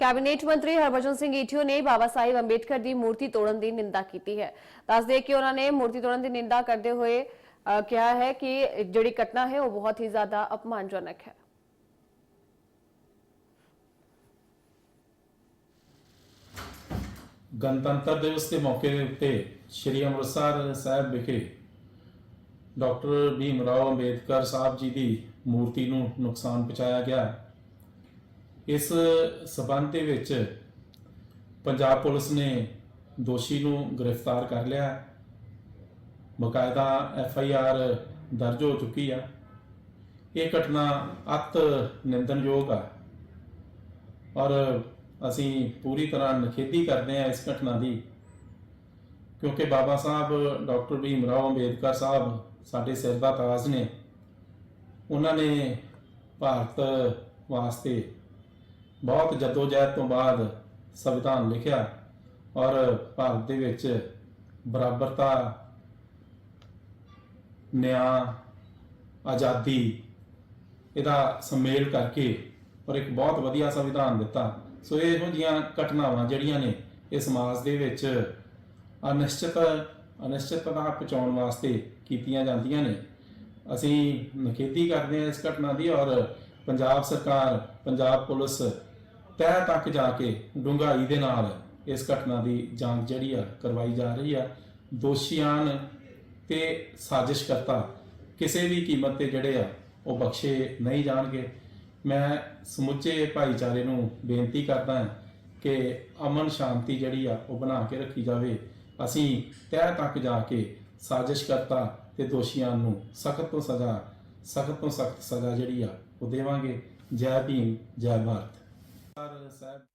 Cabinet ਮੰਤਰੀ Harbhajan Singh ETO ਨੇ ਬਾਬਾ ਸਾਹਿਬ ਅੰਬੇਡਕਰ ਦੀ ਮੂਰਤੀ ਤੋੜਨ ਦੀ ਨਿੰਦਾ ਕੀਤੀ ਹੈ। ਦੱਸਦੇ ਕਿ ਉਹਨਾਂ ਨੇ ਮੂਰਤੀ ਤੋੜਨ ਦੀ ਨਿੰਦਾ ਕਰਦੇ ਹੋਏ ਕਿਹਾ ਹੈ ਕਿ ਜਿਹੜੀ ਘਟਨਾ ਹੈ ਉਹ ਬਹੁਤ ਹੀ ਜ਼ਿਆਦਾ ਅਪਮਾਨਜਨਕ ਹੈ। ਗਣਤੰਤਰ ਦਿਵਸ ਦੇ ਮੌਕੇ ਦੇ ਉੱਤੇ ਸ੍ਰੀ ਅੰਮ੍ਰਿਤਸਰ ਸਾਹਿਬ ਵਿਖੇ ਡਾਕਟਰ ਭੀਮ ਰਾਓ ਅੰਬੇਦਕਰ ਸਾਹਿਬ ਜੀ ਦੀ ਮੂਰਤੀ ਨੂੰ ਨੁਕਸਾਨ ਪਹੁੰਚਾਇਆ ਗਿਆ। ਇਸ ਸਬੰਧ ਦੇ ਵਿੱਚ ਪੰਜਾਬ ਪੁਲਿਸ ਨੇ ਦੋਸ਼ੀ ਨੂੰ ਗ੍ਰਿਫਤਾਰ ਕਰ ਲਿਆ। ਹੈ। ਬਕਾਇਦਾ ਐਫ ਆਈ ਆਰ ਦਰਜ ਹੋ ਚੁੱਕੀ ਆ। ਇਹ ਘਟਨਾ ਅਤ ਨਿੰਦਨਯੋਗ ਆ। ਔਰ ਅਸੀਂ ਪੂਰੀ ਤਰ੍ਹਾਂ ਨਿਖੇਧੀ ਕਰਦੇ ਹਾਂ ਇਸ ਘਟਨਾ ਦੀ, ਕਿਉਂਕਿ ਬਾਬਾ ਸਾਹਿਬ, ਡਾਕਟਰ ਭੀਮ ਰਾਓ ਅੰਬੇਦਕਰ ਸਾਹਿਬ ਸਾਡੇ ਸਿਰ ਦਾ ਤਾਜ ਨੇ। ਉਹਨਾਂ ਨੇ ਭਾਰਤ ਵਾਸਤੇ ਬਹੁਤ ਜਦੋਜਹਿਦ ਤੋਂ ਬਾਅਦ ਸੰਵਿਧਾਨ ਲਿਖਿਆ ਔਰ ਭਾਰਤ ਦੇ ਵਿੱਚ ਬਰਾਬਰਤਾ, ਨਿਆਂ, ਆਜ਼ਾਦੀ ਇਹਦਾ ਸੰਮੇਲ ਕਰਕੇ ਔਰ ਇੱਕ ਬਹੁਤ ਵਧੀਆ ਸੰਵਿਧਾਨ ਦਿੱਤਾ। ਸੋ ਇਹੋ ਜੀਆਂ ਘਟਨਾਵਾਂ ਜਿਹੜੀਆਂ ਨੇ ਇਹ ਸਮਾਜ ਦੇ ਵਿੱਚ ਅਨਿਸ਼ਚਿਤ ਅਨਿਸ਼ਚਿਤਤਾ ਪਹੁੰਚਾਉਣ ਵਾਸਤੇ ਕੀਤੀਆਂ ਜਾਂਦੀਆਂ ਨੇ। ਅਸੀਂ ਨਖੇਦੀ ਕਰਦੇ ਹਾਂ ਇਸ ਘਟਨਾ ਦੀ ਔਰ ਪੰਜਾਬ ਸਰਕਾਰ, ਪੰਜਾਬ ਪੁਲਿਸ ਤਹਿ ਤੱਕ ਜਾ ਕੇ ਡੂੰਘਾਈ ਦੇ ਨਾਲ ਇਸ ਘਟਨਾ ਦੀ ਜਾਂਚ ਜਿਹੜੀ ਆ ਕਰਵਾਈ ਜਾ ਰਹੀ ਆ। ਦੋਸ਼ੀਆਂ ਤੇ ਸਾਜ਼ਿਸ਼ਕਰਤਾ ਕਿਸੇ ਵੀ ਕੀਮਤ ਤੇ ਜਿਹੜੇ ਆ, ਉਹ ਬਖਸ਼ੇ ਨਹੀਂ ਜਾਣਗੇ। ਮੈਂ ਸਮੁੱਚੇ ਭਾਈਚਾਰੇ ਨੂੰ ਬੇਨਤੀ ਕਰਦਾ ਹਾਂ ਕਿ ਅਮਨ ਸ਼ਾਂਤੀ ਜਿਹੜੀ ਆ, ਉਹ ਬਣਾ ਕੇ ਰੱਖੀ ਜਾਵੇ। ਅਸੀਂ ਤਹਿ ਤੱਕ ਜਾ ਕੇ ਸਾਜ਼ਿਸ਼ਕਰਤਾ ਤੇ ਦੋਸ਼ੀਆਂ ਨੂੰ ਸਖਤ ਤੋਂ ਸਜ਼ਾ, ਸਖਤ ਤੋਂ ਸਖਤ ਸਜ਼ਾ ਜਿਹੜੀ ਆ, ਉਹ ਦੇਵਾਂਗੇ। ਜੈ ਭੀਮ, ਜੈ ਭਾਰਤ। ਸਰ ਸਾਹਿਬ